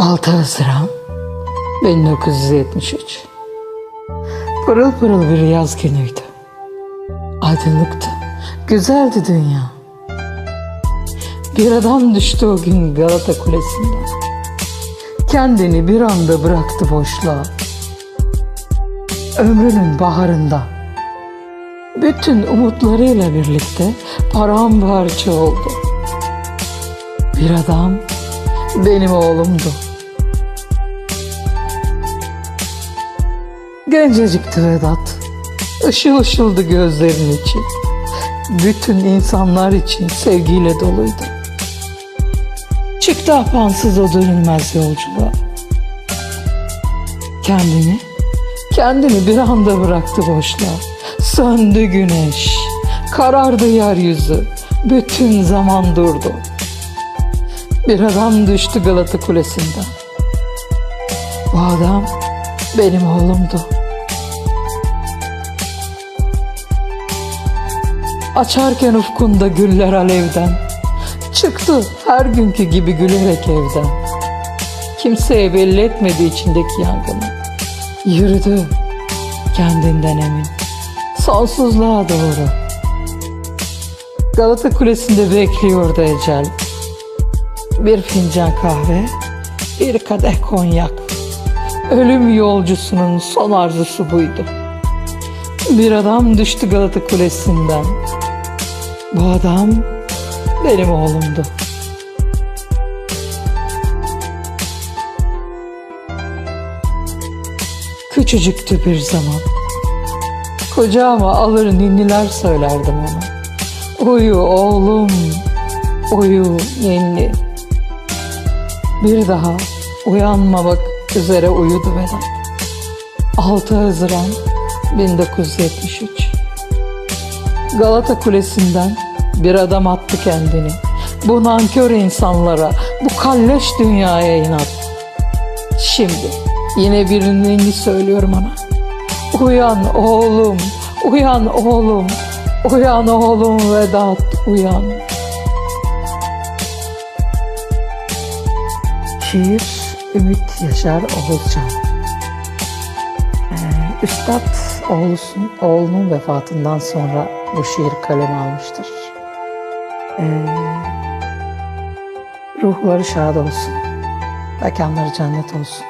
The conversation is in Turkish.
6 Haziran 1973 Pırıl pırıl bir yaz günüydü. Aydınlıktı, güzeldi dünya. Bir adam düştü o gün Galata Kulesi'nden. Kendini bir anda bıraktı boşluğa. Ömrünün baharında bütün umutlarıyla birlikte paramparça oldu. Bir adam benim oğlumdu. Gencecikti Vedat. Işıl ışıldı gözlerinin içi. Bütün insanlar için sevgiyle doluydu. Çıktı apansız o dönülmez yolculuğa. Kendini, kendini bir anda bıraktı boşluğa. Söndü güneş, karardı yeryüzü, bütün zaman durdu. Bir adam düştü Galata Kulesi'nden. Bu adam benim oğlumdu. Açarken ufkunda güller alevden. Çıktı her günkü gibi gülerek evden. Kimseye belli etmedi içindeki yangını. Yürüdü kendinden emin. Sonsuzluğa doğru. Galata Kulesi'nde bekliyordu ecel. Bir fincan kahve, bir kadeh konyak. Ölüm yolcusunun son arzusu buydu. Bir adam düştü Galata Kulesi'nden. Bu adam benim oğlumdu. Küçücüktü bir zaman. Kucağıma alır ninniler söylerdim ona. Uyu oğlum, uyu ninni. Bir daha uyanmamak üzere uyudu Vedat. 6 Haziran 1973 Galata Kulesi'nden bir adam attı kendini. Bu nankör insanlara, bu kalleş dünyaya inat. Şimdi yine birinin söylüyorum ona. Uyan oğlum, uyan oğlum, uyan oğlum Vedat, uyan. Şiir Ümit Yaşar Oğuzcan. Ee, Üstad oğlusun, oğlunun vefatından sonra bu şiir kaleme almıştır. Ee, ruhları şad olsun. Mekanları cennet olsun.